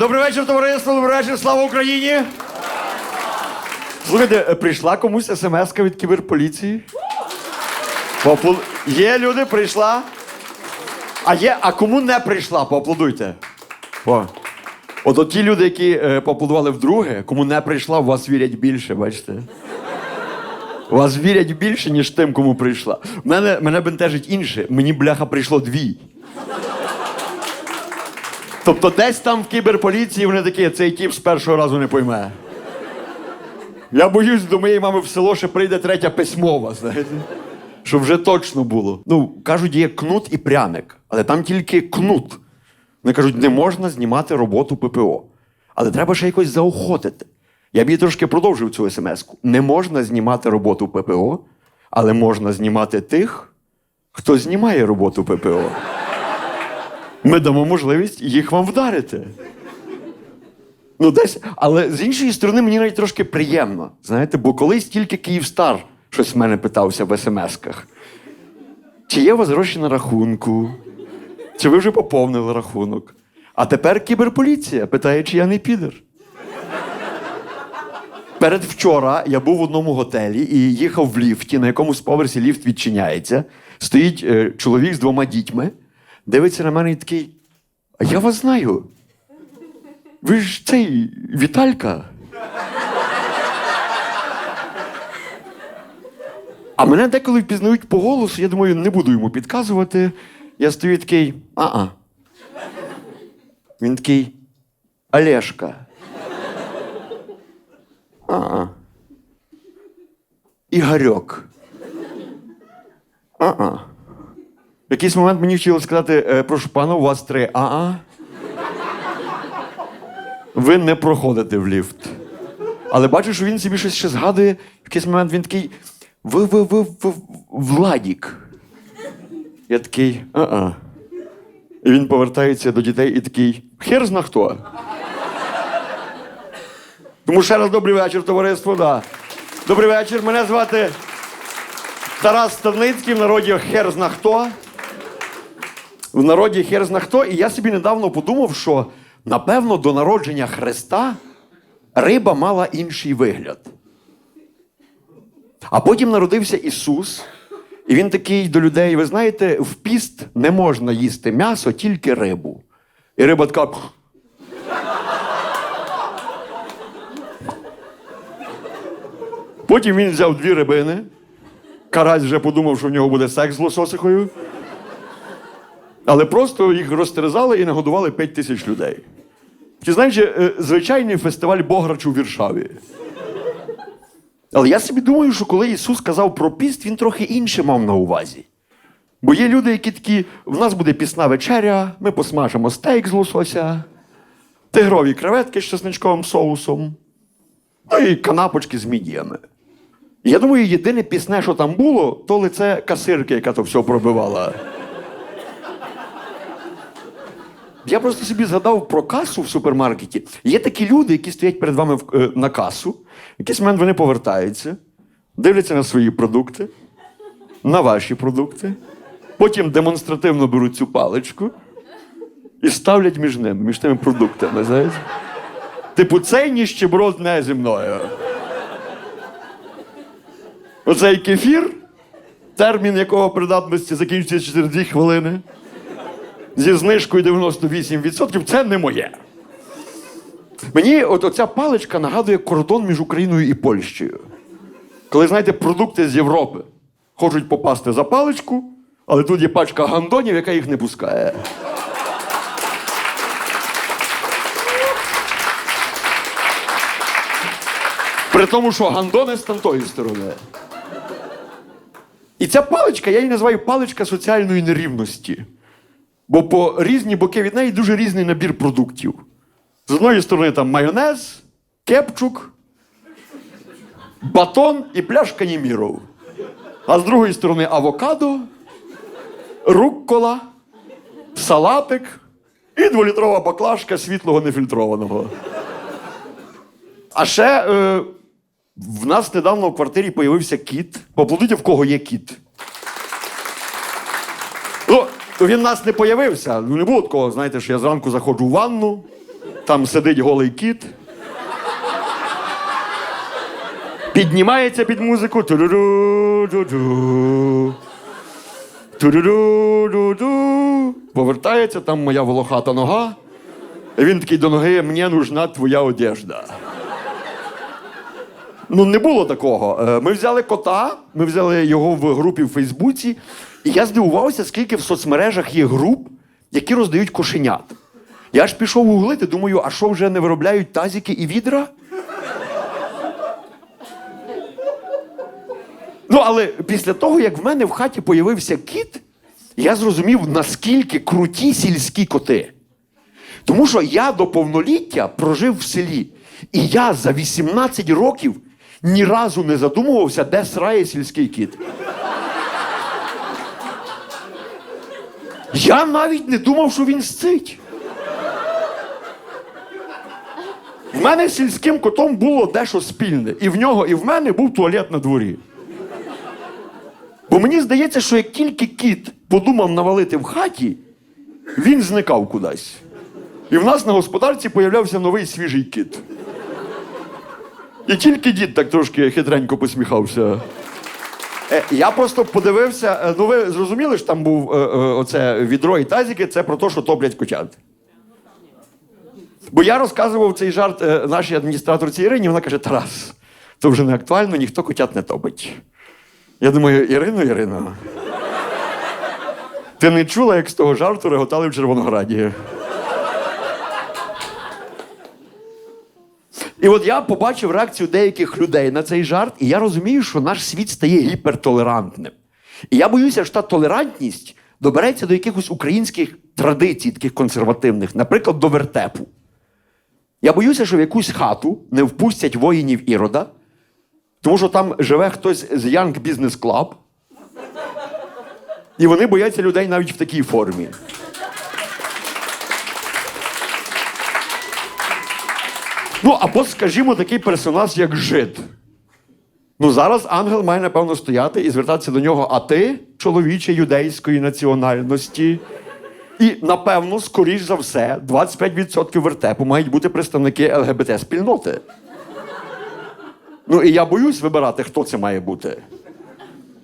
Добрий вечір, товариство, добрий вечір, слава Україні! Слухайте, е, прийшла комусь смс від кіберполіції? Поапл... Є люди, прийшла. А є, а кому не прийшла, поаплодуйте. О. От, ті люди, які е, поаплодували вдруге, кому не прийшла, в вас вірять більше, бачите? Вас вірять більше, ніж тим, кому прийшла. Мене, мене бентежить інше. Мені, бляха, прийшло дві. Тобто десь там в кіберполіції вони такі, цей тіп з першого разу не пойме. Я боюсь, до моєї мами в село ще прийде третя письмова, знаєте? Щоб вже точно було. Ну, кажуть, є кнут і пряник, але там тільки кнут. Вони кажуть, не можна знімати роботу ППО. Але треба ще якось заохотити. Я б її трошки продовжив цю смс-ку. Не можна знімати роботу ППО, але можна знімати тих, хто знімає роботу ППО. Ми дамо можливість їх вам вдарити. Ну, десь, але з іншої сторони, мені навіть трошки приємно. Знаєте, бо колись тільки Київстар щось в мене питався в смс-ках. Чи є у вас гроші на рахунку? Чи ви вже поповнили рахунок? А тепер кіберполіція питає, чи я не підер. Передвчора я був в одному готелі і їхав в ліфті, на якомусь поверсі ліфт відчиняється. Стоїть е, чоловік з двома дітьми, дивиться на мене і такий: А я вас знаю. Ви ж цей Віталька. А мене деколи впізнають по голосу, я думаю, не буду йому підказувати. Я стою такий, а-а. Він такий Олешка. А-а. Ігорьок. А-а. В якийсь момент мені вчили сказати, «Е, прошу пана, у вас три а-а. Ви не проходите в ліфт. Але бачу, що він собі щось ще згадує. В якийсь момент він такий. Ви, ви, ви, ви Владік. Я такий, а-а. І він повертається до дітей і такий, хер зна хто. Тому ще раз добрий вечір, товариство. Да. Добрий вечір. Мене звати Тарас Ставницький, в народі хер зна хто. В народі хер зна хто. І я собі недавно подумав, що напевно до народження Христа риба мала інший вигляд. А потім народився Ісус, і він такий до людей: ви знаєте, в піст не можна їсти м'ясо, тільки рибу. І риба така. Потім він взяв дві рибини. Карась вже подумав, що в нього буде секс з лососихою. Але просто їх розтерзали і нагодували 5 тисяч людей. Ти знаєш, е, звичайний фестиваль Бограч у Віршаві. Але я собі думаю, що коли Ісус казав про піст, він трохи інше мав на увазі. Бо є люди, які такі: в нас буде пісна вечеря, ми посмажемо стейк з лосося, тигрові креветки з чесничковим соусом, ну і канапочки з мідіями. Я думаю, єдине пісне, що там було, то лице касирки, яка то все пробивала. Я просто собі згадав про касу в супермаркеті. Є такі люди, які стоять перед вами е, на касу. Якийсь момент вони повертаються, дивляться на свої продукти, на ваші продукти, потім демонстративно беруть цю паличку і ставлять між ними, між тими продуктами. Знаєте? Типу, цей ніщеброд не зі мною. Оцей кефір, термін якого придатності закінчується через 2 хвилини зі знижкою 98%, це не моє. Мені от оця паличка нагадує кордон між Україною і Польщею. Коли, знаєте, продукти з Європи хочуть попасти за паличку, але тут є пачка гандонів, яка їх не пускає. При тому, що гандони з тамтої сторони. І ця паличка, я її називаю паличка соціальної нерівності. Бо по різні боки від неї дуже різний набір продуктів. З одної сторони там майонез, кепчук, батон і пляшка Німіров. А з другої сторони авокадо, руккола, салатик і дволітрова баклажка світлого нефільтрованого. А ще е, в нас недавно в квартирі появився кіт. Поаплодуйте, в кого є кіт. Ну, він нас не появився. Ну, не було такого, знаєте, що я зранку заходжу в ванну, Там сидить голий кіт. Піднімається під музику. Ту-ду-ду-ду-ду. Ту-ду-ду-ду-ду. Повертається, там моя волохата нога. І він такий до ноги, мені нужна твоя одежда. Ну, не було такого. Е, Ми взяли кота, ми взяли його в групі в Фейсбуці, і я здивувався, скільки в соцмережах є груп, які роздають кошенят. Я ж пішов гуглити, думаю, а що вже не виробляють тазики і відра? Ну, але після того, як в мене в хаті появився кіт, я зрозумів, наскільки круті сільські коти. Тому що я до повноліття прожив в селі. І я за 18 років ні разу не задумувався, де срає сільський кіт. Я навіть не думав, що він сцить. В мене з сільським котом було дещо спільне. І в нього, і в мене був туалет на дворі. Бо мені здається, що як тільки кіт подумав навалити в хаті, він зникав кудись. І в нас на господарці появлявся новий свіжий кіт. І тільки дід так трошки хитренько посміхався. Е, я просто подивився, е, ну ви зрозуміли, що там був е, оце відро і тазики, це про те, що топлять котят. Бо я розказував цей жарт нашій адміністраторці Ірині, вона каже: Тарас, це вже не актуально, ніхто котят не топить. Я думаю, Ірино, Ірино. Ти не чула, як з того жарту реготали в Червонограді? І от я побачив реакцію деяких людей на цей жарт, і я розумію, що наш світ стає гіпертолерантним. І я боюся, що та толерантність добереться до якихось українських традицій, таких консервативних, наприклад, до вертепу. Я боюся, що в якусь хату не впустять воїнів Ірода, тому що там живе хтось з Young Business Club, і вони бояться людей навіть в такій формі. Ну, або, скажімо, такий персонаж, як жид. Ну, зараз ангел має, напевно, стояти і звертатися до нього, а ти, чоловіче юдейської національності. І, напевно, скоріш за все, 25% вертепу мають бути представники ЛГБТ-спільноти. Ну, і я боюсь вибирати, хто це має бути.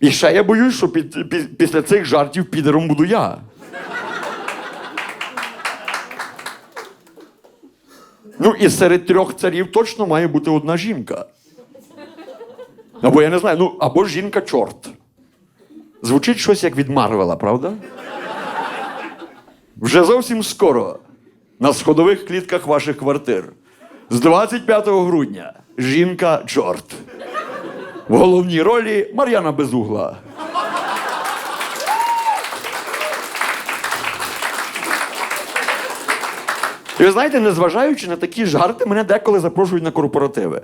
І ще я боюсь, що під, пі- після цих жартів підером буду я. Ну, і серед трьох царів точно має бути одна жінка. Або я не знаю, ну, або жінка чорт. Звучить щось як від Марвела, правда? Вже зовсім скоро на сходових клітках ваших квартир. З 25 грудня жінка чорт. В головній ролі Мар'яна Безугла. І ви знаєте, незважаючи на такі жарти, мене деколи запрошують на корпоративи.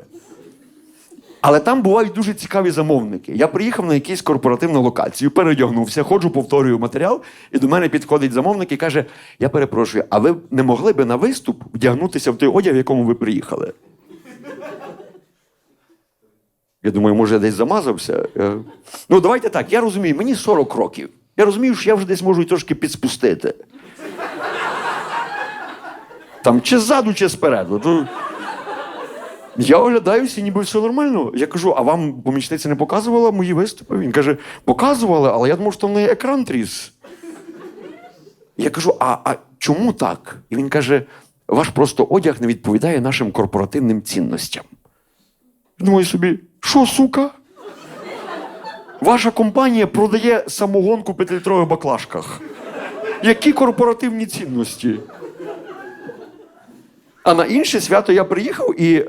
Але там бувають дуже цікаві замовники. Я приїхав на якусь корпоративну локацію, передягнувся, ходжу, повторюю матеріал, і до мене підходить замовник і каже: Я перепрошую, а ви не могли би на виступ вдягнутися в той одяг, в якому ви приїхали? Я думаю, може, я десь замазався. Е, Ну, давайте так, я розумію, мені 40 років. Я розумію, що я вже десь можу трошки підспустити. Там чи ззаду, чи спереду. Ну, я оглядаюся, ніби все нормально. Я кажу, а вам помічниця не показувала мої виступи? Він каже, показували, але я думав, що в неї екран тріс. Я кажу, а, а чому так? І він каже: ваш просто одяг не відповідає нашим корпоративним цінностям. Думаю собі, що, сука? Ваша компанія продає самогонку в п'ятилітрових баклажках. Які корпоративні цінності? А на інше свято я приїхав, і е,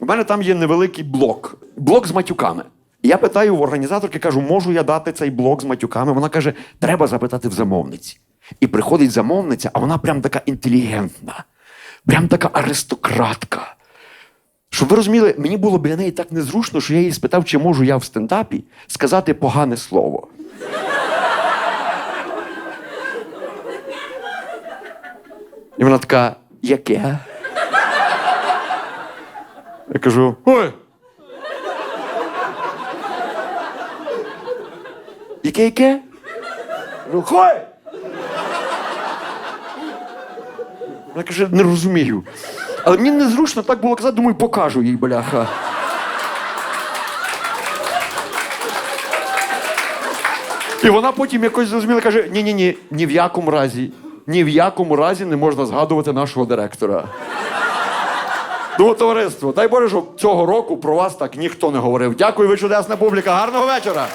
в мене там є невеликий блок. Блок з матюками. Я питаю в організаторки, кажу, можу я дати цей блок з матюками? Вона каже, треба запитати в замовниці. І приходить замовниця, а вона прям така інтелігентна, прям така аристократка. Щоб ви розуміли, мені було біля неї так незручно, що я її спитав, чи можу я в стендапі сказати погане слово. І вона така, яке? Я кажу: ой. Яке яке? Хой! Вона каже, не розумію. Але мені незручно так було казати, думаю, покажу їй, бляха. І вона потім якось зрозуміла, каже: ні, ні, ні, ні в якому разі, ні в якому разі не можна згадувати нашого директора. Думаю, товариство, дай Боже, щоб цього року про вас так ніхто не говорив. Дякую, ви чудесна публіка. Гарного вечора!